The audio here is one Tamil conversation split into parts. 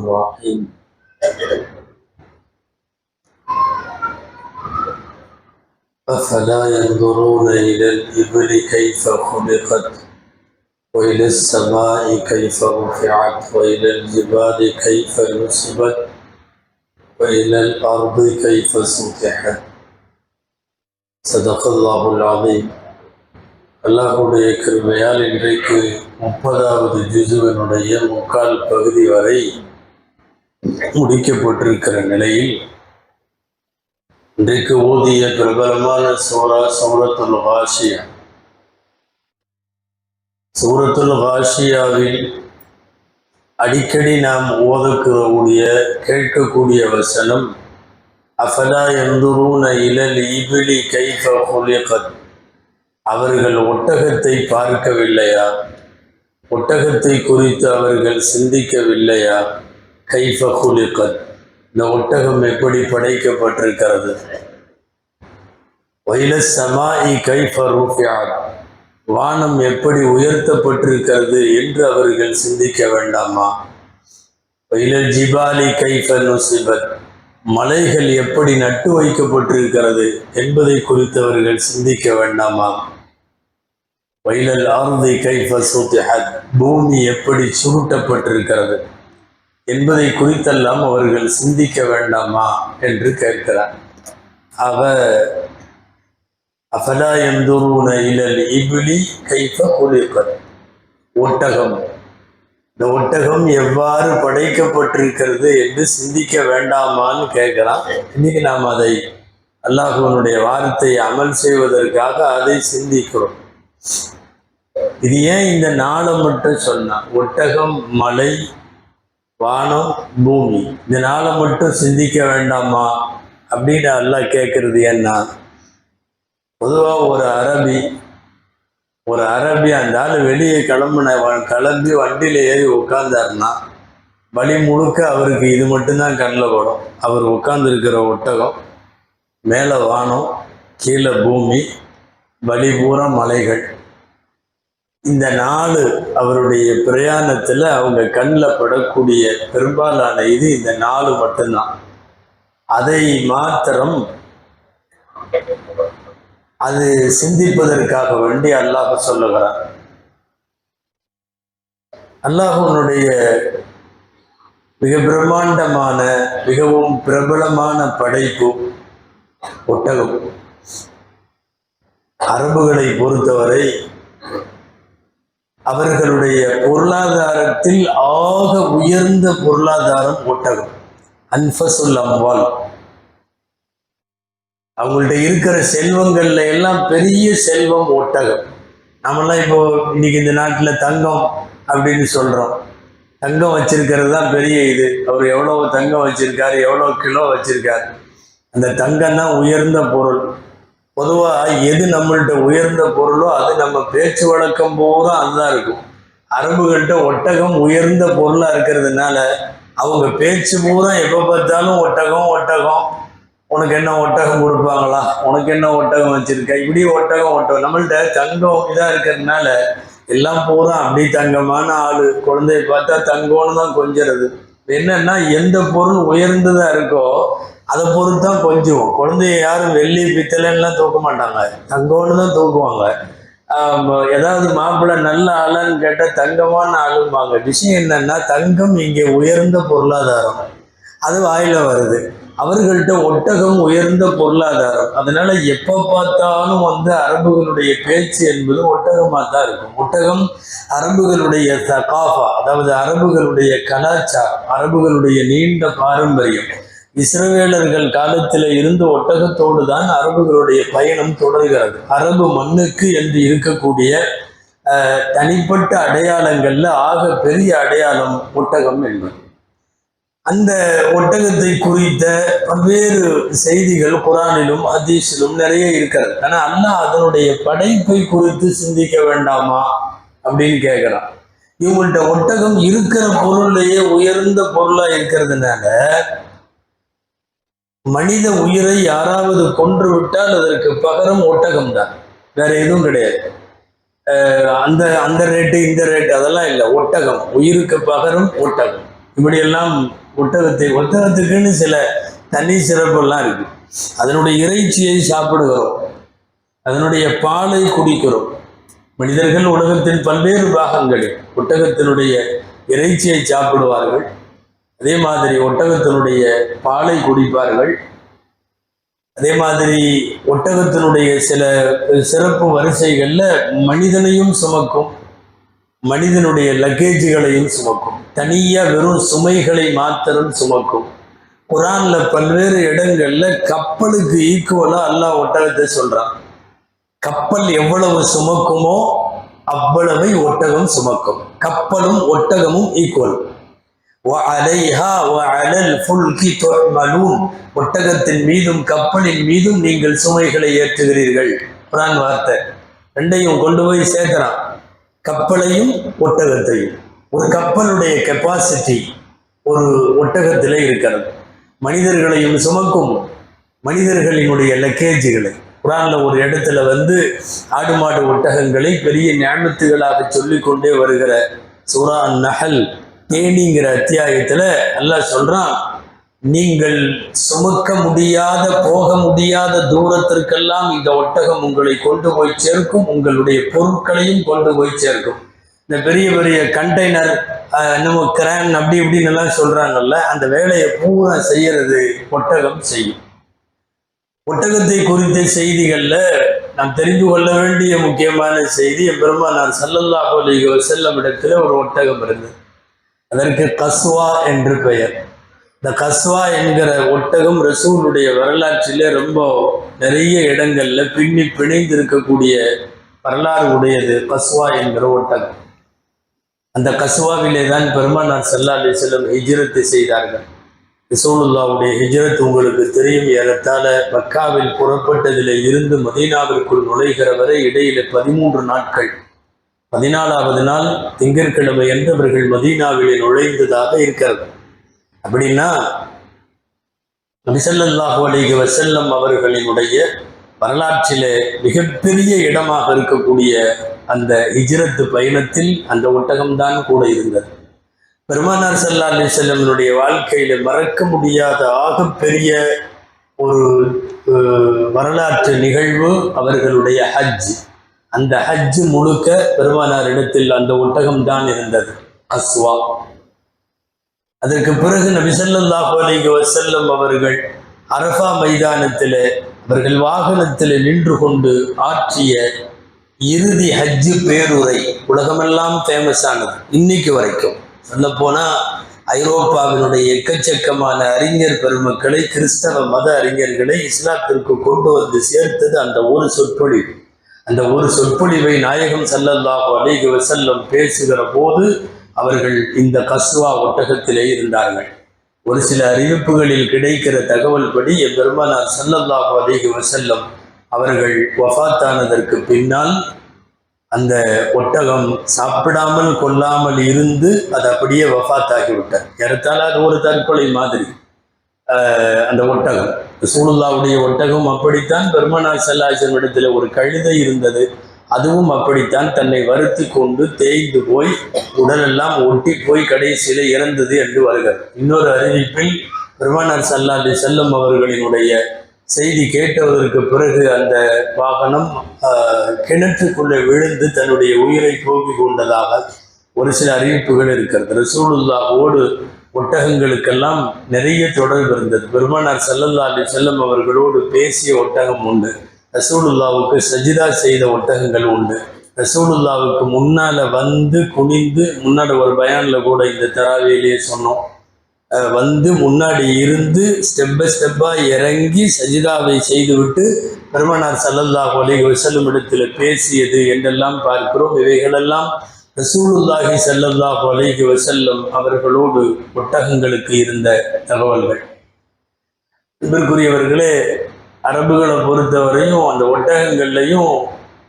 الرحيم أفلا ينظرون إلى الإبل كيف خلقت وإلى السماء كيف رفعت وإلى الجبال كيف نصبت وإلى الأرض كيف سطحت صدق الله العظيم அல்லாஹுடைய கிருமையால் இன்றைக்கு முப்பதாவது ஜுசுவனுடைய முக்கால் பகுதி வரை முடிக்கப்பட்டிருக்கிற நிலையில் இன்றைக்கு ஓதிய பிரபலமான சூரா சூரத்துல் ஹாஷியா சூரத்துல் ஹாஷியாவில் அடிக்கடி நாம் ஓதக்கூடிய கேட்கக்கூடிய வசனம் அஃபலா எந்துரூன இலல் இபிலி கைஃப ஹுலிகத் அவர்கள் ஒட்டகத்தை பார்க்கவில்லையா? ஒட்டகத்தை குறித்து அவர்கள் சிந்திக்கவில்லையா? கைஃப ஹுலிகத் இந்த ஒட்டகம் எப்படி படைக்கப்பட்டிருக்கிறது? வைல இ கைஃப ரூஃபியாத். வானம் எப்படி உயர்த்தப்பட்டிருக்கிறது என்று அவர்கள் சிந்திக்க வேண்டாமா? வயல ஜிபாலி கைஃப நுசிபத். மலைகள் எப்படி நட்டு வைக்கப்பட்டிருக்கிறது என்பதை குறித்து அவர்கள் சிந்திக்க வேண்டாமா? வயலல் ஆர்ந்தை கைஃப சூத்திஹத். பூமி எப்படி சுருட்டப்பட்டிருக்கிறது? என்பதை குறித்தெல்லாம் அவர்கள் சிந்திக்க வேண்டாமா என்று கேட்கிறார். அவ அஃபலா எந்தூருன இலல் இபிலி கைஃப குலிகத்? ஒட்டகம். இந்த ஒட்டகம் எவ்வாறு படைக்கப்பட்டிருக்கிறது என்று சிந்திக்க வேண்டாமான்னு கேட்கிறான். இன்னைக்கு நாம் அதை அல்லாஹுவனுடைய வார்த்தையை அமல் செய்வதற்காக அதை சிந்திக்கிறோம். இது ஏன் இந்த நாளை மட்டும் சொன்னான்? ஒட்டகம் மலை வானம் பூமி. இந்த நாளை மட்டும் சிந்திக்க வேண்டாமா? அப்படின்னு எல்லாம் கேட்குறது என்ன பொதுவாக ஒரு அரபி ஒரு அரபி அந்த ஆள் வெளியே கிளம்புன வ- கிளம்பி வண்டியில் ஏறி உட்காந்தாருன்னா வழி முழுக்க அவருக்கு இது மட்டும்தான் கண்ணில் படும். அவர் உட்காந்துருக்கிற ஒட்டகம் மேலே வானம் கீழே பூமி வழி பூரா மலைகள். இந்த நாலு அவருடைய பிரயாணத்தில் அவங்க கண்ணில் படக்கூடிய பெரும்பாலான இது இந்த நாலு மட்டும்தான். அதை மாத்திரம் அது சிந்திப்பதற்காக வேண்டி அல்லாஹ் சொல்லுகிறார் அல்லாஹனுடைய மிக பிரம்மாண்டமான மிகவும் பிரபலமான படைப்பு ஒட்டகம். அரபுகளை பொறுத்தவரை அவர்களுடைய பொருளாதாரத்தில் ஆக உயர்ந்த பொருளாதாரம் ஒட்டகம். அன்பசுல் அம்வால். அவங்கள்ட்ட இருக்கிற செல்வங்கள்ல எல்லாம் பெரிய செல்வம் ஒட்டகம். நம்மளாம் இப்போ இன்னைக்கு இந்த நாட்டில் தங்கம் அப்படின்னு சொல்றோம். தங்கம் வச்சிருக்கிறது தான் பெரிய இது. அவர் எவ்வளவு தங்கம் வச்சிருக்காரு எவ்வளோ கிலோ வச்சிருக்காரு. அந்த தங்கம் தான் உயர்ந்த பொருள். பொதுவாக எது நம்மள்கிட்ட உயர்ந்த பொருளோ அது நம்ம பேச்சு வழக்கம் பூரா அதுதான் இருக்கும். அரபுகள்கிட்ட ஒட்டகம் உயர்ந்த பொருளாக இருக்கிறதுனால அவங்க பேச்சு பூரா எப்போ பார்த்தாலும் ஒட்டகம் ஒட்டகம். உனக்கு என்ன ஒட்டகம் கொடுப்பாங்களா? உனக்கு என்ன ஒட்டகம் வச்சுருக்க? இப்படி ஒட்டகம் ஒட்டகம். நம்மள்கிட்ட தங்கம் இதாக இருக்கிறதுனால எல்லாம் பூரா அப்படி தங்கமான ஆள். குழந்தைய பார்த்தா தங்கம்னு தான் கொஞ்சிறது. என்னன்னா எந்த பொருள் உயர்ந்ததா இருக்கோ அதை பொறுத்து தான் கொஞ்சம் குழந்தைய யாரும் வெள்ளி பித்தளைலாம் தூக்க மாட்டாங்க. தங்கம்னு தான் தூக்குவாங்க ஏதாவது மாப்பிள்ளை நல்ல ஆளான்னு கேட்டால் தங்கமான ஆளும்பாங்க. விஷயம் என்னன்னா தங்கம் இங்கே உயர்ந்த பொருளாதாரம். அது வாயில் வருது. அவர்கள்ட்ட ஒட்டகம் உயர்ந்த பொருளாதாரம். அதனால எப்போ பார்த்தாலும் வந்து அரபுகளுடைய பேச்சு என்பது ஒட்டகமாக தான் இருக்கும். ஒட்டகம் அரபுகளுடைய தகாஃபா அதாவது அரபுகளுடைய கலாச்சாரம் அரபுகளுடைய நீண்ட பாரம்பரியம். இஸ்ரவேலர்கள் காலத்தில் இருந்து ஒட்டகத்தோடு தான் அரபுகளுடைய பயணம் தொடர்கிறது. அரபு மண்ணுக்கு என்று இருக்கக்கூடிய தனிப்பட்ட அடையாளங்களில் ஆக பெரிய அடையாளம் ஒட்டகம் என்பது. அந்த ஒட்டகத்தை குறித்த பல்வேறு செய்திகள் குரானிலும் அதீஷிலும் நிறைய இருக்கிறது. ஆனா அல்லாஹ் அதனுடைய படைப்பை குறித்து சிந்திக்க வேண்டாமா அப்படின்னு கேட்கிறான் இவங்கள்ட்ட ஒட்டகம் இருக்கிற பொருளையே உயர்ந்த பொருளா இருக்கிறதுனால மனித உயிரை யாராவது கொன்று விட்டால் அதற்கு பகரம் ஒட்டகம் தான் வேற எதுவும் கிடையாது. அந்த அந்த ரேட்டு இந்த ரேட்டு அதெல்லாம் இல்லை. ஒட்டகம். உயிருக்கு பகரம் ஒட்டகம். இப்படியெல்லாம் ஒட்டகத்தை ஒட்டகத்துக்குன்னு சில தனி சிறப்பெல்லாம் இருக்கு. அதனுடைய இறைச்சியை சாப்பிடுகிறோம். அதனுடைய பாலை குடிக்கிறோம். மனிதர்கள் உலகத்தின் பல்வேறு பாகங்களில் ஒட்டகத்தினுடைய இறைச்சியை சாப்பிடுவார்கள். அதே மாதிரி ஒட்டகத்தினுடைய பாலை குடிப்பார்கள். அதே மாதிரி ஒட்டகத்தினுடைய சில சிறப்பு வரிசைகளில் மனிதனையும் சுமக்கும் மனிதனுடைய லக்கேஜுகளையும் சுமக்கும். தனியாக வெறும் சுமைகளை மாத்திரம் சுமக்கும். குரானில் பல்வேறு இடங்களில் கப்பலுக்கு ஈக்குவலாக அல்லாஹ் ஒட்டகத்தை சொல்கிறான் கப்பல் எவ்வளவு சுமக்குமோ அவ்வளவை ஒட்டகம் சுமக்கும். கப்பலும் ஒட்டகமும் ஈக்குவல் ஒட்டகத்தின் மீதும் கப்பலின் மீதும் நீங்கள் சுமைகளை ஏற்றுகிறீர்கள். குரான் வார்த்தை. ரெண்டையும் கொண்டு போய் சேர்க்கிறான் கப்பலையும் ஒட்டகத்தையும். ஒரு கப்பலுடைய கெப்பாசிட்டி ஒரு ஒட்டகத்திலே இருக்கிறது. மனிதர்களையும் சுமக்கும் மனிதர்களினுடைய லக்கேஜுகளை குரான்ல ஒரு இடத்துல வந்து ஆடு மாடு ஒட்டகங்களை பெரிய ஞானத்துகளாக சொல்லிக்கொண்டே வருகிற சூரா நகல் தேனிங்கிற அத்தியாயத்துல நல்லா சொல்றான் நீங்கள் சுமக்க முடியாத போக முடியாத தூரத்திற்கெல்லாம் இந்த ஒட்டகம் உங்களை கொண்டு போய் சேர்க்கும் உங்களுடைய பொருட்களையும் கொண்டு போய் சேர்க்கும். இந்த பெரிய பெரிய கண்டெய்னர் நம்ம கிரான் அப்படி இப்படின்னு எல்லாம் சொல்றாங்கல்ல அந்த வேலையை பூரா செய்யறது ஒட்டகம் செய்யும். ஒட்டகத்தை குறித்த செய்திகளில் நாம் தெரிந்து கொள்ள வேண்டிய முக்கியமான செய்தி பெருமானார் சல்லல்லாஹு அலைஹி வஸல்லம் இடத்துல ஒரு ஒட்டகம் இருந்தது. அதற்கு கஸ்வா என்று பெயர். இந்த கஸ்வா என்கிற ஒட்டகம் ரசூலுடைய வரலாற்றிலே ரொம்ப நிறைய இடங்கள்ல பின்னி பிணைந்து இருக்கக்கூடிய வரலாறு உடையது கஸ்வா என்கிற ஒட்டகம். அந்த கஸ்வாவிலே தான் பெருமானார் சல்லா அலி செல்லம் ஹிஜ்ரத்தை செய்தார்கள். ரசூலுல்லாவுடைய ஹிஜ்ரத் உங்களுக்கு தெரியும். ஏறத்தால மக்காவில் புறப்பட்டதில் இருந்து மதீனாவிற்குள் நுழைகிற வரை இடையில பதிமூன்று நாட்கள். பதினாலாவது நாள் திங்கட்கிழமை என்றவர்கள் மதீனாவிலே நுழைந்ததாக இருக்கிறது. அப்படின்னா நபிசல்லாஹு அலிக வசல்லம் அவர்களினுடைய வரலாற்றிலே மிகப்பெரிய இடமாக இருக்கக்கூடிய அந்த ஹிஜ்ரத்து பயணத்தில் அந்த ஒட்டகம்தான் கூட இருந்தது. பெருமானார் சல்லா அலி செல்லமனுடைய வாழ்க்கையில மறக்க முடியாத ஆகப்பெரிய ஒரு வரலாற்று நிகழ்வு அவர்களுடைய ஹஜ். அந்த ஹஜ் முழுக்க பெருமானார் இடத்தில் அந்த ஒட்டகம் தான் இருந்தது. அஸ்வா. அதற்கு பிறகு நபிசல்லாஹு அலிக வசல்லம் அவர்கள் அரஃபா மைதானத்தில் அவர்கள் வாகனத்தில் நின்று கொண்டு ஆற்றிய இறுதி ஹஜ்ஜு பேருரை உலகமெல்லாம் ஃபேமஸ் ஆனது இன்னைக்கு வரைக்கும். சொல்லப்போனால் ஐரோப்பாவினுடைய எக்கச்சக்கமான அறிஞர் பெருமக்களை கிறிஸ்தவ மத அறிஞர்களை இஸ்லாத்திற்கு கொண்டு வந்து சேர்த்தது அந்த ஒரு சொற்பொழிவு அந்த ஒரு சொற்பொழிவை நாயகம் ஸல்லல்லாஹு அலிக வசல்லம் பேசுகிற போது அவர்கள் இந்த கஸ்வா ஒட்டகத்திலே இருந்தார்கள். ஒரு சில அறிவிப்புகளில் கிடைக்கிற தகவல் படி எம்பெருமானார் சல்லல்லாஹு அலிஹி வசல்லம் அவர்கள் வஃபாத்தானதற்கு பின்னால் அந்த ஒட்டகம் சாப்பிடாமல் கொல்லாமல் இருந்து அது அப்படியே வஃபாத்தாகிவிட்டார் ஏறத்தாழ அது ஒரு தற்கொலை மாதிரி. அந்த ஒட்டகம். சூலுல்லாவுடைய ஒட்டகம் அப்படித்தான் பெருமனார் செல்லாசன் இடத்துல ஒரு கழுதை இருந்தது. அதுவும் அப்படித்தான் தன்னை வருத்தி கொண்டு தேய்ந்து போய் உடலெல்லாம் ஒட்டி போய் கடைசியில இறந்தது என்று வருகிறது இன்னொரு அறிவிப்பில் பெருமானார் சல்லா செல்லம் அவர்களினுடைய செய்தி கேட்டதற்கு பிறகு அந்த வாகனம் கிணற்றுக்குள்ளே விழுந்து தன்னுடைய உயிரை போக்கிக் கொண்டதாக ஒரு சில அறிவிப்புகள் இருக்கிறது. ரசூலுல்லாவோடு ஒட்டகங்களுக்கெல்லாம் நிறைய தொடர்பு இருந்தது. பெருமானார் செல்லல்லாண்டி அலி செல்லம் அவர்களோடு பேசிய ஒட்டகம் உண்டு. ரசூலுல்லாவுக்கு சஜிதா செய்த ஒட்டகங்கள் உண்டு. ரசூலுல்லாவுக்கு முன்னால் வந்து குனிந்து முன்னாடி ஒரு பயானில் கூட இந்த தராவிலேயே சொன்னோம். வந்து முன்னாடி இருந்து ஸ்டெப் பை ஸ்டெப்பாக இறங்கி சஜிதாவை செய்துவிட்டு பெருமனார் சல்லல்லாஹ் அலி வசலும் இடத்தில் பேசியது என்றெல்லாம் பார்க்கிறோம். இவைகளெல்லாம் ரசூலுல்லாஹி சல்லல்லாஹ் அலைஹி வசல்லம் அவர்களோடு ஒட்டகங்களுக்கு இருந்த தகவல்கள். இதற்குரியவர்களே அரபுகளை பொறுத்தவரையும் அந்த ஒட்டகங்கள்லையும்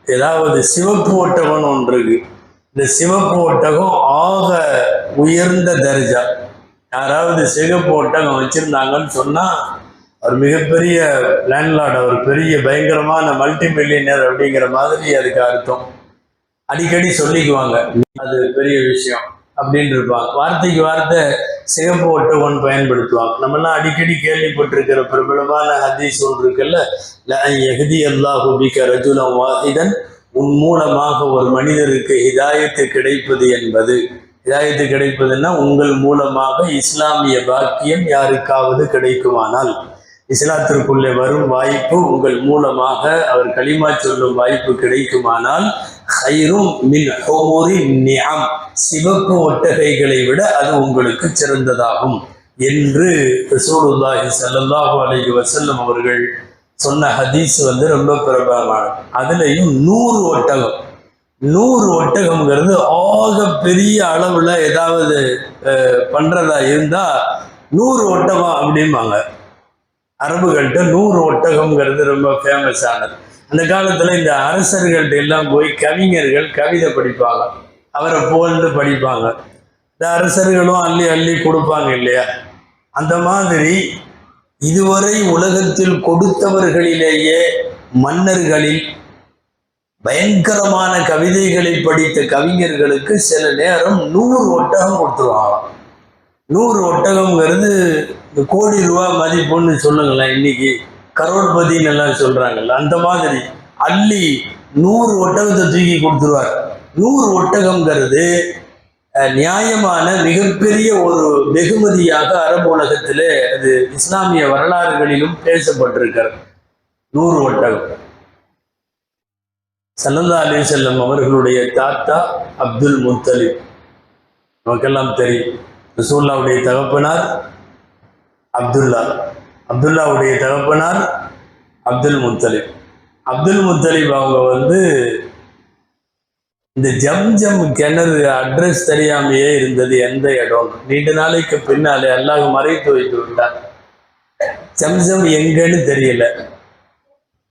ஏதாவது சிவப்பு ஒட்டகம்னு ஒன்று இருக்கு இந்த சிவப்பு ஒட்டகம் ஆக உயர்ந்த தர்ஜா. யாராவது சிகப்பு ஒட்டகம் வச்சிருந்தாங்கன்னு சொன்னா அவர் மிகப்பெரிய லேண்ட்லார்டு அவர் பெரிய பயங்கரமான மல்டி மில்லியனர் அப்படிங்கிற மாதிரி அதுக்கு அர்த்தம். அடிக்கடி சொல்லிக்குவாங்க. அது பெரிய விஷயம். அப்படின்னு இருப்பாங்க வார்த்தைக்கு வார்த்தை சிகப்பு ஒன் பயன்படுத்துவாங்க. நம்மெல்லாம் அடிக்கடி கேள்விப்பட்டிருக்கிற பிரபலமான ஹதீஸ் ஒன்று இருக்குல்ல எஹதி அல்லாஹு பிக ரஜுலம் வாஹிதன் உன் மூலமாக ஒரு மனிதருக்கு ஹிதாயத்து கிடைப்பது என்பது ஹிதாயத்து கிடைப்பதுன்னா உங்கள் மூலமாக இஸ்லாமிய பாக்கியம் யாருக்காவது கிடைக்குமானால் இஸ்லாத்திற்குள்ளே வரும் வாய்ப்பு உங்கள் மூலமாக அவர் களிமா சொல்லும் வாய்ப்பு கிடைக்குமானால் ஹைரும் மின் ஹோமோரி நியாம் சிவப்பு ஒட்டகைகளை விட அது உங்களுக்கு சிறந்ததாகும் என்று ரசூலுல்லாஹி சல்லாஹு அலைஹி வசல்லம் அவர்கள் சொன்ன ஹதீஸ் வந்து ரொம்ப பிரபலமானது அதுலேயும் நூறு ஒட்டகம். நூறு ஒட்டகம்ங்கிறது ஆக பெரிய அளவில் ஏதாவது பண்ணுறதா இருந்தால் நூறு ஒட்டகம் அப்படிம்பாங்க. அரபுகள்கிட்ட நூறு ஒட்டகம்ங்கிறது ரொம்ப ஃபேமஸ் ஆனது. அந்த காலத்தில் இந்த அரசர்கள்ட்ட எல்லாம் போய் கவிஞர்கள் கவிதை படிப்பாங்க. அவரை புகழ்ந்து படிப்பாங்க. இந்த அரசர்களும் அள்ளி அள்ளி கொடுப்பாங்க இல்லையா? அந்த மாதிரி இதுவரை உலகத்தில் கொடுத்தவர்களிலேயே மன்னர்களில் பயங்கரமான கவிதைகளை படித்த கவிஞர்களுக்கு சில நேரம் நூறு ஒட்டகம் கொடுத்துருவாங்க. நூறு ஒட்டகம்ங்கிறது இந்த கோடி ரூபா மதிப்புன்னு சொல்லுங்களேன் இன்னைக்கு. கரோட்பதின்னு எல்லாம் சொல்றாங்கல்ல அந்த மாதிரி அள்ளி நூறு ஒட்டகத்தை தூக்கி கொடுத்துருவார். நூறு ஒட்டகம்ங்கிறது நியாயமான மிகப்பெரிய ஒரு வெகுமதியாக அரபு உலகத்தில் அது இஸ்லாமிய வரலாறுகளிலும் பேசப்பட்டிருக்கிறது. நூறு ஒட்டகம். சல்லல்லா அலி செல்லம் அவர்களுடைய தாத்தா அப்துல் முத்தலிப். நமக்கெல்லாம் தெரியும். ரசூல்லாவுடைய தகப்பனார் அப்துல்லா. அப்துல்லாவுடைய தகப்பனார் அப்துல் முத்தலிப். அப்துல் முத்தலிப் அவங்க வந்து இந்த ஜம்ஜம் கிணறு அட்ரஸ் தெரியாமையே இருந்தது எந்த இடம் நீண்ட நாளைக்கு பின்னாலே அல்லாஹ் மறைத்து வைத்து விட்டார் ஜம்ஜம் எங்கன்னு தெரியல.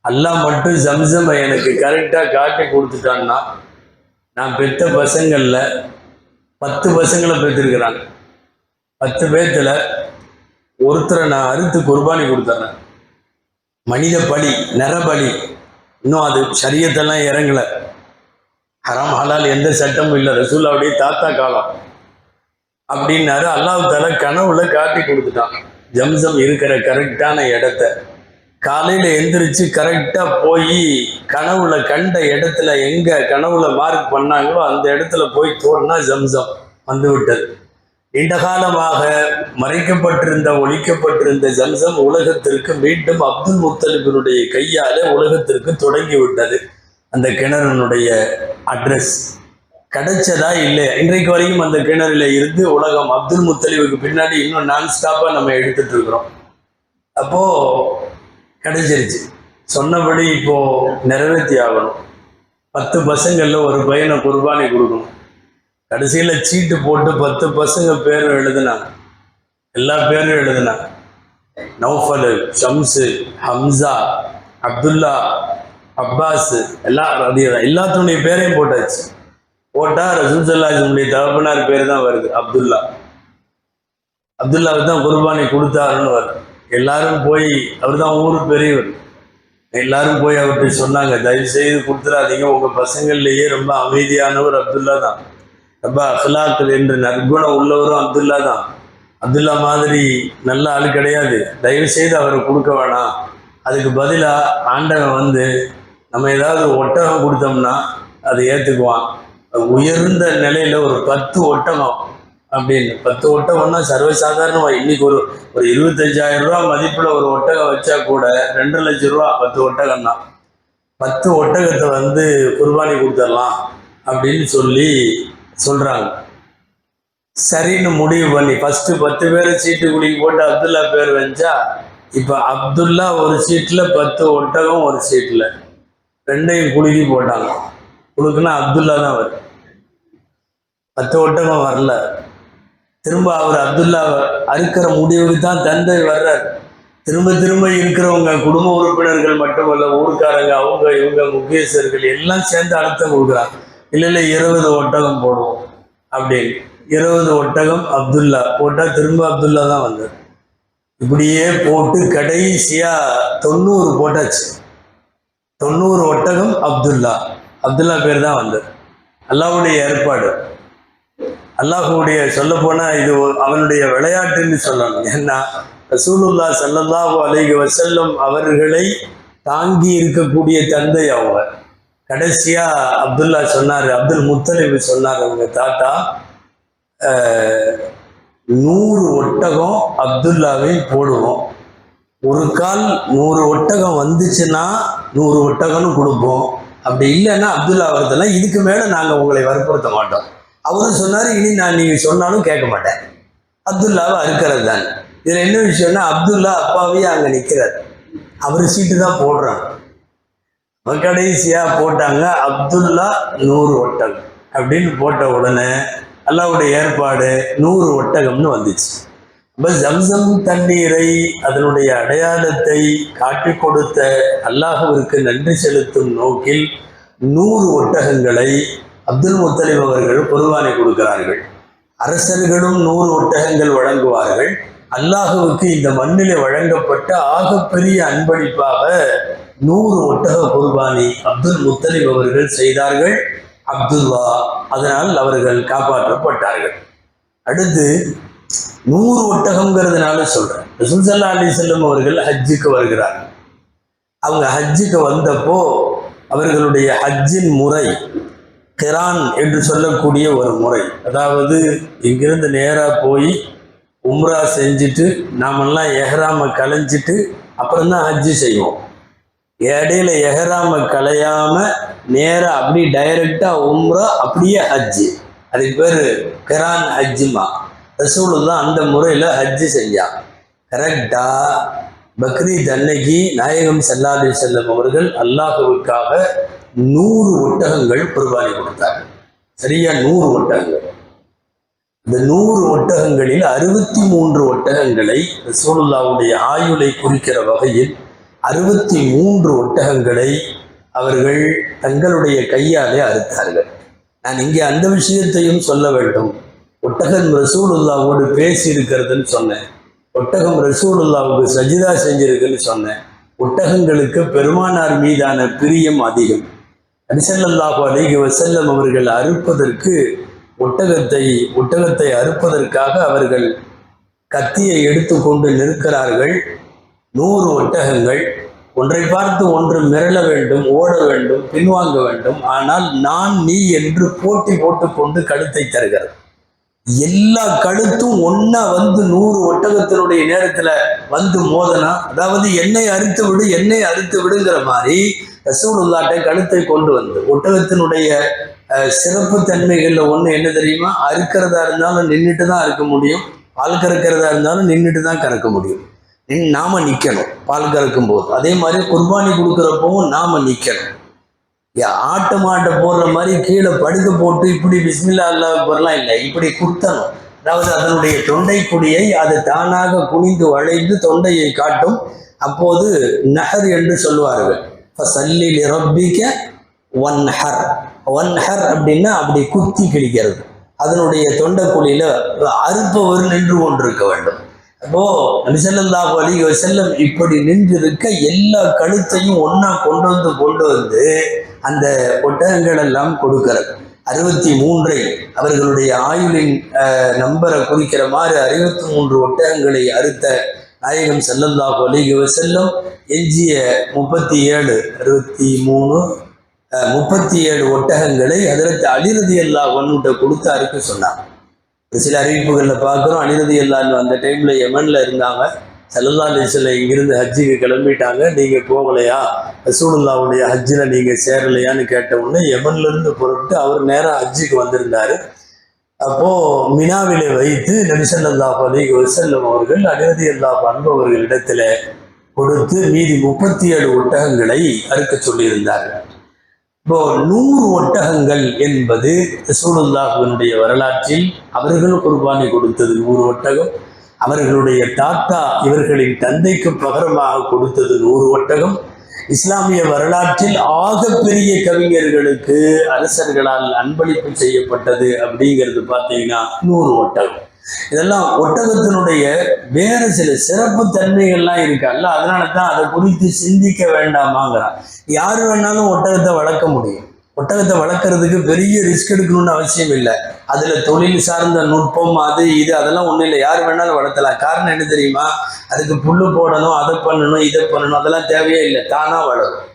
அல்லாஹ் மட்டும் ஜம்ஜமை எனக்கு கரெக்டாக காட்டி கொடுத்துட்டான்னா நான் பெற்ற பசங்களில் பத்து பசங்களை பெற்றிருக்கிறாங்க. பத்து பேர்த்தில் ஒருத்தரை நான் அறுத்து குர்பானி கொடுத்துட்றேன் மனித பலி நரபலி இன்னும் அது சரியத்தெல்லாம் இறங்கலை. ஹராம் ஹலால் எந்த சட்டமும் இல்லை. ரசூல்லாவுடைய தாத்தா காலம். அப்படின்னாரு. அல்லாஹ் தாலா கனவுல காட்டி கொடுத்துட்டான். ஜம்சம் இருக்கிற கரெக்டான இடத்த. காலையில் எந்திரிச்சு கரெக்டாக போய் கனவுல கண்ட இடத்துல எங்கே கனவுல மார்க் பண்ணாங்களோ அந்த இடத்துல போய் தோணுனா ஜம்சம். வந்து விட்டது. நீண்ட காலமாக மறைக்கப்பட்டிருந்த ஒழிக்கப்பட்டிருந்த ஜம்சம் உலகத்திற்கு மீண்டும் அப்துல் முத்தலிபினுடைய கையாலே உலகத்திற்கு தொடங்கி விட்டது அந்த கிணறுனுடைய அட்ரஸ் கிடைச்சதா இல்லை இன்றைக்கு வரைக்கும் அந்த கிணறுல இருந்து உலகம் அப்துல் முத்தலிவுக்கு பின்னாடி இன்னும் நான் ஸ்டாப்பாக நம்ம எடுத்துட்டு இருக்கிறோம். அப்போ கிடைச்சிருச்சு. சொன்னபடி இப்போ நிறைவேற்றி ஆகணும். பத்து பசங்களில் ஒரு பையனை குர்பானி கொடுக்கணும். கடைசியில சீட்டு போட்டு பத்து பசங்க பேரும் எழுதுனாங்க. எல்லா பேரும் எழுதுனாங்க. நௌஃபலு ஷம்ஸு ஹம்சா அப்துல்லா அப்பாஸ் எல்லா அது எல்லாத்துடைய பேரையும் போட்டாச்சு. போட்டால் ரசூல் சல்லாஹுடைய தகப்பனார் பேர் தான் வருது அப்துல்லா. அப்துல்லாவுக்கு தான் குர்பானி கொடுத்தாருன்னு வருது. எல்லாரும் போய் அவர் தான் ஊர் பெரியவர். எல்லாரும் போய் அவர்கிட்ட சொன்னாங்க தயவு செய்து கொடுத்துடாதீங்க உங்கள் பசங்கள்லயே ரொம்ப அமைதியானவர் அப்துல்லா தான். ரொம்ப அஹ்லாக்கள் என்று நற்குணம் உள்ளவரும் அப்துல்லா தான். அப்துல்லா மாதிரி நல்ல ஆள் கிடையாது. தயவு செய்து அவரை கொடுக்க வேணாம். அதுக்கு பதிலாக ஆண்டவன் வந்து நம்ம ஏதாவது ஒட்டகம் கொடுத்தோம்னா அதை ஏற்றுக்குவான் உயர்ந்த நிலையில் ஒரு பத்து ஒட்டகம் அப்படின்னு. பத்து ஒட்டகம்னா சர்வசாதாரணமாக இன்னைக்கு ஒரு ஒரு இருபத்தஞ்சாயிரம் ரூபா மதிப்பில் ஒரு ஒட்டகம் வச்சா கூட ரெண்டு லட்சம் ரூபா பத்து ஒட்டகம் தான். பத்து ஒட்டகத்தை வந்து குர்பானி கொடுத்துடலாம் அப்படின்னு சொல்லி சொல்றாங்க. சரின்னு முடிவு பண்ணி ஃபர்ஸ்ட் பத்து பேரை சீட்டு குலுக்கி போட்டு அப்துல்லா பேர் வச்சா இப்போ அப்துல்லா ஒரு சீட்ல பத்து ஒட்டகம் ஒரு சீட்ல ரெண்டையும் குலுக்கி போட்டாங்க. குலுக்குனா அப்துல்லா தான் வரும் பத்து ஒட்டகம் வரல. திரும்ப அவர் அப்துல்லா அறுக்கிற முடிவுக்கு தான் தந்தை வர்றார். திரும்ப திரும்ப இருக்கிறவங்க குடும்ப உறுப்பினர்கள் மட்டுமல்ல ஊருக்காரங்க அவங்க இவங்க முக்கியஸ்தர்கள் எல்லாம் சேர்ந்து அழுத்தம் கொடுக்குறாங்க. இல்லை இல்லை இருபது ஒட்டகம் போடுவோம். அப்படின்னு இருபது ஒட்டகம் அப்துல்லா. போட்டால் திரும்ப அப்துல்லா தான் வந்தார். இப்படியே போட்டு கடைசியாக தொண்ணூறு போட்டாச்சு. தொண்ணூறு ஒட்டகம் அப்துல்லா. அப்துல்லா பேர் தான் வந்தது அல்லாவுடைய ஏற்பாடு. அல்லாஹுடைய சொல்ல போனால் இது அவனுடைய விளையாட்டுன்னு சொல்லணும். ஏன்னா ரசூலுல்லா சல்லல்லாஹு அலைஹி வசல்லம் அவர்களை தாங்கி இருக்கக்கூடிய தந்தை அவங்க. கடைசியா அப்துல்லா சொன்னார் அப்துல் முத்தலிபு சொன்னார் அவங்க தாத்தா. நூறு ஒட்டகம் அப்துல்லாவையும் போடுவோம். ஒரு கால் நூறு ஒட்டகம் வந்துச்சுன்னா நூறு ஒட்டகம்னு கொடுப்போம். அப்படி இல்லைன்னா அப்துல்லா வரதெல்லாம் இதுக்கு மேலே நாங்கள் உங்களை வற்புறுத்த மாட்டோம். அவரும் சொன்னார் இனி நான் நீங்கள் சொன்னாலும் கேட்க மாட்டேன். அப்துல்லாவை அறுக்கிறது தான். இதில் என்ன விஷயம்னா அப்துல்லா அப்பாவே அங்கே நிற்கிறார் அவர் சீட்டு தான் போடுறான் கடைசியாக போட்டாங்க அப்துல்லா நூறு ஒட்டகம் அப்படின்னு போட்ட உடனே அல்லாவுடைய ஏற்பாடு நூறு ஒட்டகம்னு வந்துச்சு. அப்ப ஜம்சம் தண்ணீரை அதனுடைய அடையாளத்தை காட்டிக் கொடுத்த அல்லாஹுவிற்கு நன்றி செலுத்தும் நோக்கில் நூறு ஒட்டகங்களை அப்துல் முத்தலிப் அவர்கள் பொருவானை கொடுக்கிறார்கள். அரசர்களும் நூறு ஒட்டகங்கள் வழங்குவார்கள். அல்லாஹுவுக்கு இந்த மண்ணிலே வழங்கப்பட்ட ஆகப்பெரிய அன்பளிப்பாக நூறு ஒட்டக குர்பானி அப்துல் முத்தலிப் அவர்கள் செய்தார்கள். அப்துல்லா அதனால் அவர்கள் காப்பாற்றப்பட்டார்கள். அடுத்து நூறு ஒட்டகம்ங்கிறதுனால சொல்கிறேன் சுல்சல்லா அலி செல்லம் அவர்கள் ஹஜ்ஜுக்கு வருகிறார்கள் அவங்க ஹஜ்ஜுக்கு வந்தப்போ அவர்களுடைய ஹஜ்ஜின் முறை கிரான் என்று சொல்லக்கூடிய ஒரு முறை. அதாவது இங்கிருந்து நேராக போய் உம்ரா செஞ்சுட்டு நாமெல்லாம் எஹ்ராம கலைஞ்சிட்டு அப்புறம்தான் ஹஜ்ஜு செய்வோம். இடையில எஹராம கலையாம நேராக அப்படி டைரக்டா உம்ரா அப்படியே ஹஜ்ஜு அதுக்கு பேர் கிரான் ஹஜ்ஜுமா ரசூலுல்லாஹ் அந்த முறையில் ஹஜ்ஜு செஞ்சான் கரெக்டா பக்ரீத் அன்னைக்கு நாயகம் ஸல்லல்லாஹு செல்லம் அவர்கள் அல்லாஹுவுக்காக நூறு ஒட்டகங்கள் குர்பானி கொடுத்தாங்க. சரியா நூறு ஒட்டகங்கள். இந்த நூறு ஒட்டகங்களில் அறுபத்தி மூன்று ஒட்டகங்களை ரசூலுல்லாவுடைய ஆயுளை குறிக்கிற வகையில் அறுபத்தி மூன்று ஒட்டகங்களை அவர்கள் தங்களுடைய கையாலே அறுத்தார்கள். நான் இங்கே அந்த விஷயத்தையும் சொல்ல வேண்டும். ஒட்டகம் ரசூலுல்லாவோடு பேசி இருக்கிறதுன்னு சொன்னேன். ஒட்டகம் ரசூலுல்லாவுக்கு சஜிதா செஞ்சிருக்குன்னு சொன்னேன். ஒட்டகங்களுக்கு பெருமானார் மீதான பிரியம் அதிகம். நபிசல்லாஹு அலிக வசல்லம் அவர்கள் அறுப்பதற்கு ஒட்டகத்தை ஒட்டகத்தை அறுப்பதற்காக அவர்கள் கத்தியை எடுத்துக்கொண்டு நிற்கிறார்கள். நூறு ஒட்டகங்கள் ஒன்றை பார்த்து ஒன்று மிரள வேண்டும் ஓட வேண்டும் பின்வாங்க வேண்டும். ஆனால் நான் நீ என்று போட்டி போட்டுக்கொண்டு கழுத்தை தருகிறது. எல்லா கழுத்தும் ஒன்றா வந்து நூறு ஒட்டகத்தினுடைய நேரத்துல வந்து மோதனா? அதாவது என்னை அறுத்து விடு என்னை அறுத்து விடுங்கிற மாதிரி ரசூலுல்லாட்டை கழுத்தை கொண்டு வந்து ஒட்டகத்தினுடைய சிறப்பு தன்மைகளில் ஒன்று என்ன தெரியுமா? அறுக்கிறதா இருந்தாலும் நின்றுட்டு தான் அறுக்க முடியும் பால் கறக்கிறதா இருந்தாலும் நின்றுட்டு தான் கறக்க முடியும். நாம நிற்கணும் பால் கறக்கும் போது. அதே மாதிரி குர்பானி கொடுக்குறப்பவும் நாம நிற்கணும் ஆட்டு மாட்டை போடுற மாதிரி கீழே படுக்க போட்டு இப்படி பிஸ்மில்லா அல்லாஹ் இல்லை. இப்படி குத்தணும். அதாவது அதனுடைய தொண்டை குடியை அது தானாக குனிந்து வளைந்து தொண்டையை காட்டும். அப்போது நஹர் என்று சொல்லுவார்கள். சல்லி ரப்பிக்க ஒன் ஹர் ஒன் ஹர் அப்படின்னா அப்படி குத்தி கிழிக்கிறது. அதனுடைய தொண்டைக்குழியில அறுப்பவர் நின்று கொண்டிருக்க வேண்டும். அப்போ நபிசல்லாஹு அலி செல்லம் இப்படி நின்றிருக்க எல்லா கழுத்தையும் ஒன்றா கொண்டு வந்து கொண்டு வந்து அந்த ஒட்டகங்கள் எல்லாம் கொடுக்கிறது அறுபத்தி மூன்றை அவர்களுடைய ஆயுளின் நம்பரை குறிக்கிற மாதிரி அறுபத்தி மூன்று ஒட்டகங்களை அறுத்த நாயகம் ஸல்லல்லாஹு அலைஹி செல்லும் எஞ்சிய முப்பத்தி ஏழு அறுபத்தி மூணு முப்பத்தி ஏழு ஒட்டகங்களை அதற்கு அலிரதி எல்லா ஒன்றுகிட்ட கொடுத்து அறுக்க சொன்னாங்க. சில அறிவிப்புகளில் பார்க்குறோம். அனிருதி எல்லாரும் அந்த டைமில் யமனில் இருந்தாங்க. செல்லல்லா நெரிசலில் இங்கிருந்து ஹஜ்ஜுக்கு கிளம்பிட்டாங்க. நீங்கள் போகலையா? ரசூலுல்லாவுடைய ஹஜ்ஜில் நீங்கள் சேரலையான்னு கேட்ட உடனே எமன்லேருந்து புறப்பட்டு அவர் நேராக ஹஜ்ஜுக்கு வந்திருந்தார். அப்போது மினாவிலே வைத்து நபிசல்லாஹ் அலைஹி வசல்லம் அவர்கள் அனிருதி அல்லா அன்பவர்களிடத்தில் கொடுத்து மீதி முப்பத்தி ஏழு ஒட்டகங்களை அறுக்க சொல்லியிருந்தார்கள். இப்போ நூறு ஒட்டகங்கள் என்பது ரசூலுல்லாஹுவினுடைய வரலாற்றில் அவர்கள் குர்பானி கொடுத்தது நூறு ஒட்டகம். அவர்களுடைய தாத்தா இவர்களின் தந்தைக்கு பகரமாக கொடுத்தது நூறு ஒட்டகம். இஸ்லாமிய வரலாற்றில் ஆகப்பெரிய கவிஞர்களுக்கு அரசர்களால் அன்பளிப்பு செய்யப்பட்டது அப்படிங்கிறது பார்த்தீங்கன்னா நூறு ஒட்டகம். இதெல்லாம் ஒட்டகத்தினுடைய வேறு சில சிறப்பு தன்மைகள்லாம் இருக்கா. அதனால தான் அதை குறித்து சிந்திக்க வேண்டாமாங்கிறான். யார் வேணாலும் ஒட்டகத்தை வளர்க்க முடியும். ஒட்டகத்தை வளர்க்குறதுக்கு பெரிய ரிஸ்க் எடுக்கணும்னு அவசியம் இல்லை. அதுல தொழில் சார்ந்த நுட்பம் அது இது அதெல்லாம் ஒன்றும் இல்லை. யார் வேணாலும் வளர்த்தலாம். காரணம் என்ன தெரியுமா? அதுக்கு புல்லு போடணும் அதை பண்ணணும் இதை பண்ணணும் அதெல்லாம் தேவையே இல்லை. தானா வளரும்.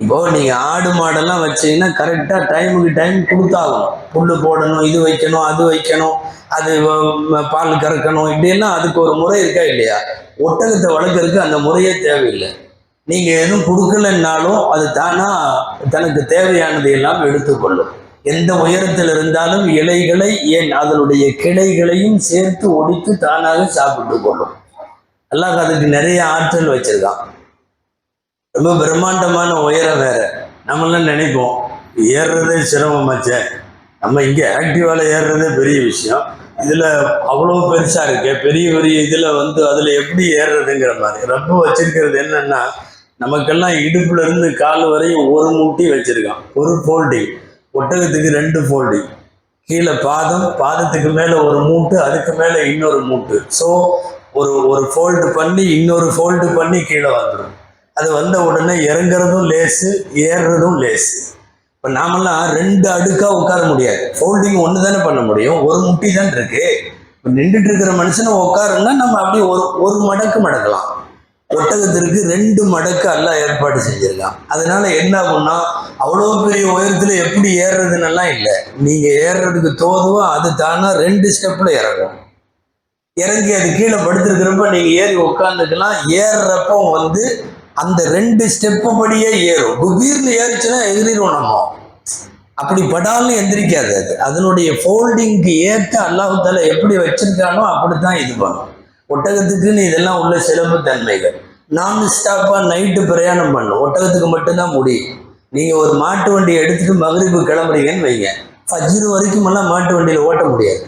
இப்போ நீங்க ஆடு மாடெல்லாம் வச்சீங்கன்னா கரெக்டா டைமுக்கு டைம் கொடுத்தாகும் புல்லு போடணும் இது வைக்கணும் அது வைக்கணும் அது வ- பால் கறக்கணும் இப்படியெல்லாம் அதுக்கு ஒரு முறை இருக்கா இல்லையா? ஒட்டகத்தை வளர்க்கறதுக்கு அந்த முறையே தேவையில்லை. நீங்க எதுவும் கொடுக்கலன்னாலும் அது தானா தனக்கு தேவையானதை எல்லாம் எடுத்துக்கொள்ளும். எந்த உயரத்தில் இருந்தாலும் இலைகளை ஏன் அதனுடைய கிளைகளையும் சேர்த்து ஒடித்து தானாக சாப்பிட்டு கொள்ளும் அல்லாஹ் அதுக்கு நிறைய ஆற்றல் வச்சிருக்கான். ரொம்ப பிரம்மாண்டமான உயரம் வேற. நம்மளாம் நினைப்போம் ஏறுறதே சிரமமாச்சே நம்ம இங்கே ஆக்டிவால ஏறுறதே பெரிய விஷயம். இதில் அவ்வளோ பெருசாக இருக்கு பெரிய பெரிய இதில் வந்து அதில் எப்படி ஏறுறதுங்கிற மாதிரி. ரொம்ப வச்சிருக்கிறது என்னன்னா நமக்கெல்லாம் இடுப்புல இருந்து கால் வரையும் ஒரு மூட்டி வச்சிருக்கான். ஒரு ஃபோல்டிங் ஒட்டகத்துக்கு ரெண்டு ஃபோல்டிங் கீழே பாதம் பாதத்துக்கு மேலே ஒரு மூட்டு அதுக்கு மேலே இன்னொரு மூட்டு. ஸோ ஒரு ஒரு ஃபோல்டு பண்ணி இன்னொரு ஃபோல்டு பண்ணி கீழே வந்துடும் அது வந்த உடனே இறங்குறதும் லேசு ஏறுறதும் லேசு. இப்போ நாமெல்லாம் ரெண்டு அடுக்காக உட்கார முடியாது. ஃபோல்டிங் ஒன்று தானே பண்ண முடியும். ஒரு முட்டி தான் இருக்கு. இப்போ நின்றுட்டு இருக்கிற மனுஷனை உட்காருன்னா நம்ம அப்படியே ஒரு ஒரு மடக்கு மடக்கலாம். ஒட்டகத்திற்கு ரெண்டு மடக்கு எல்லாம் ஏற்பாடு செஞ்சிருக்கான். அதனால என்ன ஆகும்னா அவ்வளோ பெரிய உயரத்தில் எப்படி ஏறுறதுன்னெல்லாம் இல்லை. நீங்கள் ஏறுறதுக்கு தோதுவோ அது தானா ரெண்டு ஸ்டெப்பில் இறங்கும். இறங்கி அது கீழே படுத்திருக்கிறப்ப நீங்கள் ஏறி உட்காந்துக்கலாம் ஏறுறப்போ வந்து அந்த ரெண்டு ஸ்டெப்பு படியே ஏறும். குபீர்னு ஏறிச்சுன்னா எகிரிடும் நம்ம. அப்படி படாலும் எந்திரிக்காது அது. அதனுடைய ஃபோல்டிங்க்கு ஏற்ற அல்லாஹால எப்படி வச்சிருக்கானோ அப்படித்தான் இது பண்ணும். ஒட்டகத்துக்குன்னு இதெல்லாம் உள்ள சிறப்பு தன்மைகள். நான் ஸ்டாப்பாக நைட்டு பிரயாணம் பண்ணும். ஒட்டகத்துக்கு மட்டும்தான் முடியும். நீங்கள் ஒரு மாட்டு வண்டியை எடுத்துட்டு மகரிப்பு கிளம்புறீங்கன்னு வைங்க. ஃபஜ்ரு வரைக்குமெல்லாம் மாட்டு வண்டியில் ஓட்ட முடியாது.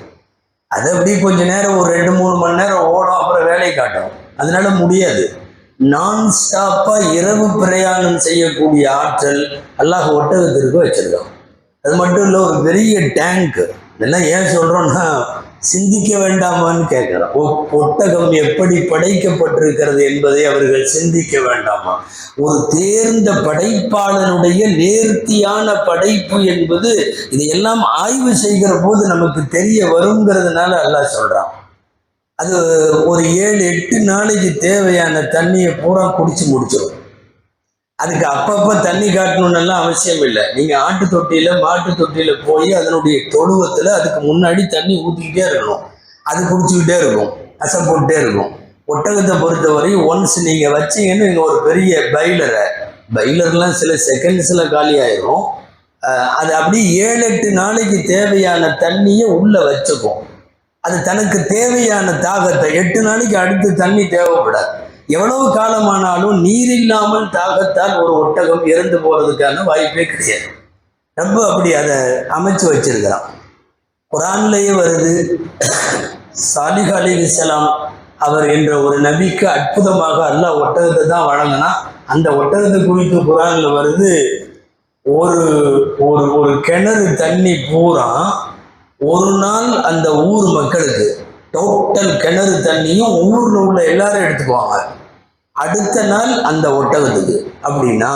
அது அப்படியே கொஞ்சம் நேரம் ஒரு ரெண்டு மூணு மணி நேரம் ஓடும் அப்புறம் வேலையை காட்டும். அதனால முடியாது. நான் ஸ்டாப்பா இரவு பிரயாணம் செய்யக்கூடிய ஆற்றல் அல்லாஹ் ஒட்டகத்திற்கு வச்சிருக்கான். அது மட்டும் இல்லை ஒரு பெரிய டேங்க் இதெல்லாம் ஏன் சொல்றோம்னா சிந்திக்க வேண்டாமான்னு கேட்கிறோம் ஒ- ஒட்டகம் எப்படி படைக்கப்பட்டிருக்கிறது என்பதை அவர்கள் சிந்திக்க வேண்டாமா? ஒரு தேர்ந்த படைப்பாளனுடைய நேர்த்தியான படைப்பு என்பது இதையெல்லாம் ஆய்வு செய்கிற போது நமக்கு தெரிய வருங்கிறதுனால அல்லாஹ் சொல்றான். அது ஒரு ஏழு எட்டு நாளைக்கு தேவையான தண்ணியை பூரா குடிச்சு முடிச்சிடும் அதுக்கு அப்பப்போ தண்ணி காட்டணும்னெல்லாம் அவசியம் இல்லை. நீங்கள் ஆட்டு தொட்டியில் மாட்டு தொட்டியில் போய் அதனுடைய தொழுவத்தில் அதுக்கு முன்னாடி தண்ணி ஊற்றிக்கிட்டே இருக்கணும். அது குடிச்சுக்கிட்டே இருக்கும். அசை போட்டுட்டே இருக்கும். ஒட்டகத்தை பொறுத்தவரை ஒன்ஸ் நீங்கள் வச்சிங்கன்னு இங்கே ஒரு பெரிய பைலரை பைலர்லாம் சில செகண்ட்ஸில் காலி ஆயிரும். அது அப்படியே ஏழு எட்டு நாளைக்கு தேவையான தண்ணியை உள்ளே வச்சுக்கும். அது தனக்கு தேவையான தாகத்தை எட்டு நாளைக்கு அடுத்து தண்ணி தேவைப்படாது. எவ்வளவு காலமானாலும் நீர் இல்லாமல் தாகத்தால் ஒரு ஒட்டகம் இறந்து போகிறதுக்கான வாய்ப்பே கிடையாது. ரொம்ப அப்படி அதை அமைச்சு வச்சிருக்கிறான். குரான்லேயே வருது சாலிஹ் அலி இஸ்லாம் அவர் என்ற ஒரு நபிக்கு அற்புதமாக அல்லாஹ் ஒட்டகத்தை தான் வழங்கினா அந்த ஒட்டகத்தை குறித்து குரானில் வருது ஒரு ஒரு ஒரு கிணறு தண்ணி பூரா ஒரு நாள் அந்த ஊர் மக்களுக்கு டோட்டல் கிணறு தண்ணியும் ஊரில் உள்ள எல்லாரும் எடுத்துக்குவாங்க. அடுத்த நாள் அந்த ஒட்டகத்துக்கு. அப்படின்னா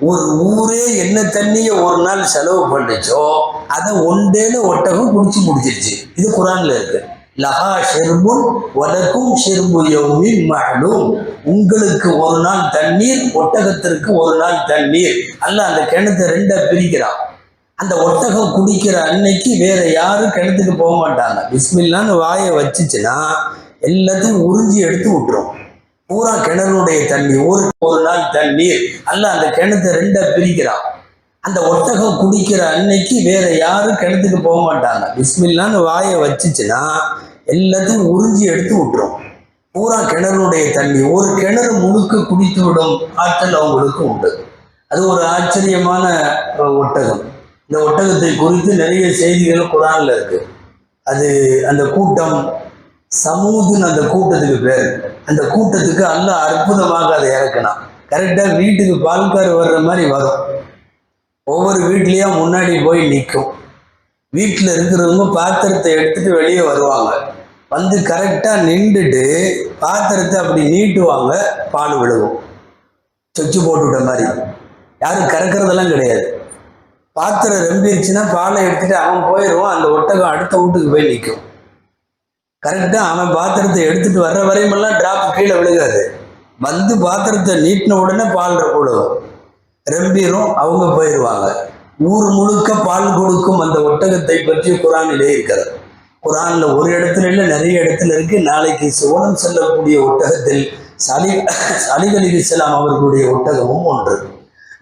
ஒரு ஊரே என்ன தண்ணியை ஒரு நாள் செலவு பண்ணுச்சோ அதை ஒன்றேல ஒட்டகம் குடிச்சு முடிச்சிருச்சு. இது குரான்ல இருக்கு. லஹா ஷெர்புன் வலக்கும் ஷெர்பு யௌமின் மகளும் உங்களுக்கு ஒரு நாள் தண்ணீர் ஒட்டகத்திற்கு ஒரு நாள் தண்ணீர். அல்ல அந்த கிணத்தை ரெண்டா பிரிக்கிறான். அந்த ஒட்டகம் குடிக்கிற அன்னைக்கு வேற யாரும் கிணத்துக்கு போக மாட்டாங்க. பிஸ்மில்லான்னு வாயை வச்சுச்சுன்னா எல்லாத்தையும் உறிஞ்சி எடுத்து விட்டுரும். பூரா கிணறுடைய தண்ணி ஒரு ஒரு நாள் தண்ணீர். அல்ல அந்த கிணத்தை ரெண்டா பிரிக்கிறான். அந்த ஒட்டகம் குடிக்கிற அன்னைக்கு வேற யாரும் கிணத்துக்கு போக மாட்டாங்க. பிஸ்மில்லான்னு வாயை வச்சுச்சுன்னா எல்லாத்தையும் உறிஞ்சி எடுத்து விட்டுரும். பூரா கிணறுடைய தண்ணி ஒரு கிணறு முழுக்க குடித்து விடும் ஆற்றல் அவங்களுக்கு உண்டு. அது ஒரு ஆச்சரியமான ஒட்டகம். இந்த ஒட்டகத்தை குறித்து நிறைய செய்திகள் குரானில் இருக்கு. அது அந்த கூட்டம் சமூதுன்னு அந்த கூட்டத்துக்கு பேர். அந்த கூட்டத்துக்கு அல்ல அற்புதமாக அதை இறக்கணும் கரெக்டாக வீட்டுக்கு பால்கார் வர்ற மாதிரி வரும். ஒவ்வொரு வீட்லேயும் முன்னாடி போய் நிற்கும் வீட்டில் இருக்கிறவங்க பாத்திரத்தை எடுத்துட்டு வெளியே வருவாங்க. வந்து கரெக்டாக நின்றுட்டு பாத்திரத்தை அப்படி நீட்டுவாங்க பால் விழுகும். சொச்சு போட்டுவிட்ட மாதிரி. யாரும் கறக்கிறதெல்லாம் கிடையாது. பாத்திரம் ரெம்பிருச்சுன்னா பாலை எடுத்துட்டு அவன் போயிடுவான். அந்த ஒட்டகம் அடுத்த வீட்டுக்கு போய் நிற்கும் கரெக்டாக அவன் பாத்திரத்தை எடுத்துட்டு வர்ற வரையுமெல்லாம் டிராப் கீழே விழுகாது. வந்து பாத்திரத்தை நீட்டின உடனே பால் விழுகும் ரெம்பிரும் அவங்க போயிடுவாங்க. ஊர் முழுக்க பால் கொடுக்கும் அந்த ஒட்டகத்தை பற்றி குரானிலே இருக்கிறது. குரானில் ஒரு இடத்துல இல்லை நிறைய இடத்துல இருக்கு. நாளைக்கு சோழம் செல்லக்கூடிய ஒட்டகத்தில் சலி சலிகலி இஸ்லாம் அவர்களுடைய ஒட்டகமும் ஒன்று.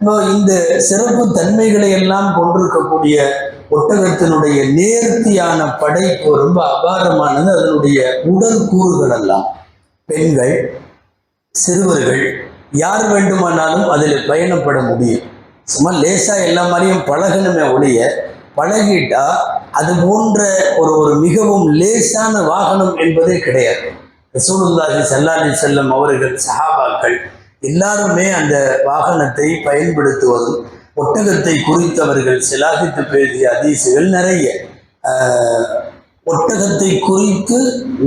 இப்போ இந்த சிறப்பு தன்மைகளை எல்லாம் கொண்டிருக்கக்கூடிய ஒட்டகத்தினுடைய நேர்த்தியான படைப்பு ரொம்ப அபாரமானது. அதனுடைய உடல் கூறுகள் எல்லாம். பெண்கள் சிறுவர்கள் யார் வேண்டுமானாலும் அதில் பயணப்பட முடியும். சும்மா லேசா எல்லா மாதிரியும் பழகணுமே ஒழிய பழகிட்டா அது போன்ற ஒரு ஒரு மிகவும் லேசான வாகனம் என்பதே கிடையாது. ரசூலுல்லாஹி ஸல்லல்லாஹு செல்லம் அவர்கள் சஹாபாக்கள் எல்லாருமே அந்த வாகனத்தை பயன்படுத்துவதும் ஒட்டகத்தை குறித்தவர்கள் சிலாகித்து பேசிய அதிசுகள் நிறைய. ஒட்டகத்தை குறித்து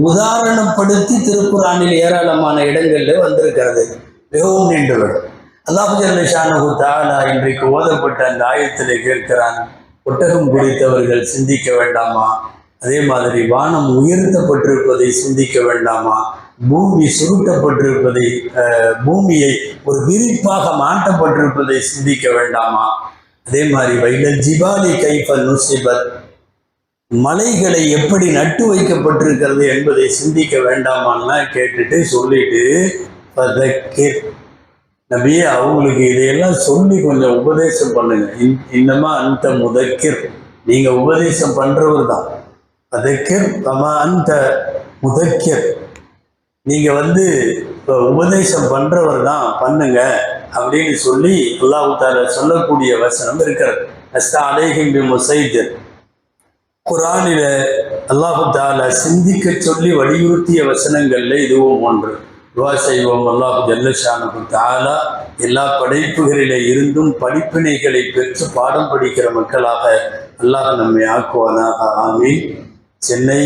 உதாரணப்படுத்தி திருக்குறானில் ஏராளமான இடங்களில் வந்திருக்கிறது. மிகவும் நீண்டுவிடும் அல்லாஹு தாலா இன்றைக்கு ஓதப்பட்ட அந்த ஆயத்தில் கேட்கிறான் ஒட்டகம் குறித்தவர்கள் சிந்திக்க வேண்டாமா? அதே மாதிரி வானம் உயர்த்தப்பட்டிருப்பதை சிந்திக்க வேண்டாமா? பூமி சுருட்டப்பட்டிருப்பதை பூமியை ஒரு விரிப்பாக மாற்றப்பட்டிருப்பதை சிந்திக்க வேண்டாமா? அதே மாதிரி வைடல் ஜிபாலி கைஃபல் நுசிபத் மலைகளை எப்படி நட்டு வைக்கப்பட்டிருக்கிறது என்பதை சிந்திக்க வேண்டாமான்னா கேட்டுட்டு சொல்லிட்டு நபியே அவங்களுக்கு இதையெல்லாம் சொல்லி கொஞ்சம் உபதேசம் பண்ணுங்க. இன்- இன்னமா அந்த முதக்கிர். நீங்க உபதேசம் பண்றவர் தான் அதக்கிர் தமா அந்த முதக்கிர். நீங்க வந்து இப்போ உபதேசம் பண்றவர் தான் பண்ணுங்க அப்படின்னு சொல்லி அல்லாஹால சொல்லக்கூடிய வசனம் இருக்கிறது. அஸ்தா முசைதர் குரானில அல்லாஹு சிந்திக்க சொல்லி வலியுறுத்திய வசனங்கள்ல இதுவும் ஒன்று. துவா செய்வோம் அல்லாஹு ஜல்லஷானு தாலா எல்லா படைப்புகளிலே இருந்தும் படிப்பினைகளை பெற்று பாடம் படிக்கிற மக்களாக அல்லாஹ் நம்மை ஆக்குவானாக. ஆமீன். சென்னை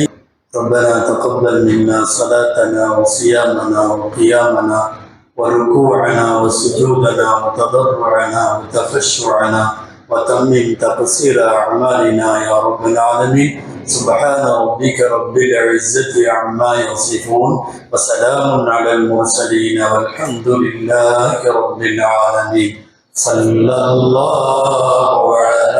ربنا تقبل منا صلاتنا وصيامنا وقيامنا وركوعنا وسجودنا وتضرعنا وتخشعنا وتمم تقصير أعمالنا يا رب العالمين. سبحان ربك رب العزة عما يصفون وسلام على المرسلين والحمد لله رب العالمين. صلى الله على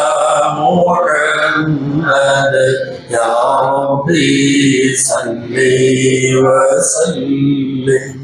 محمد يا ربي صل وسلم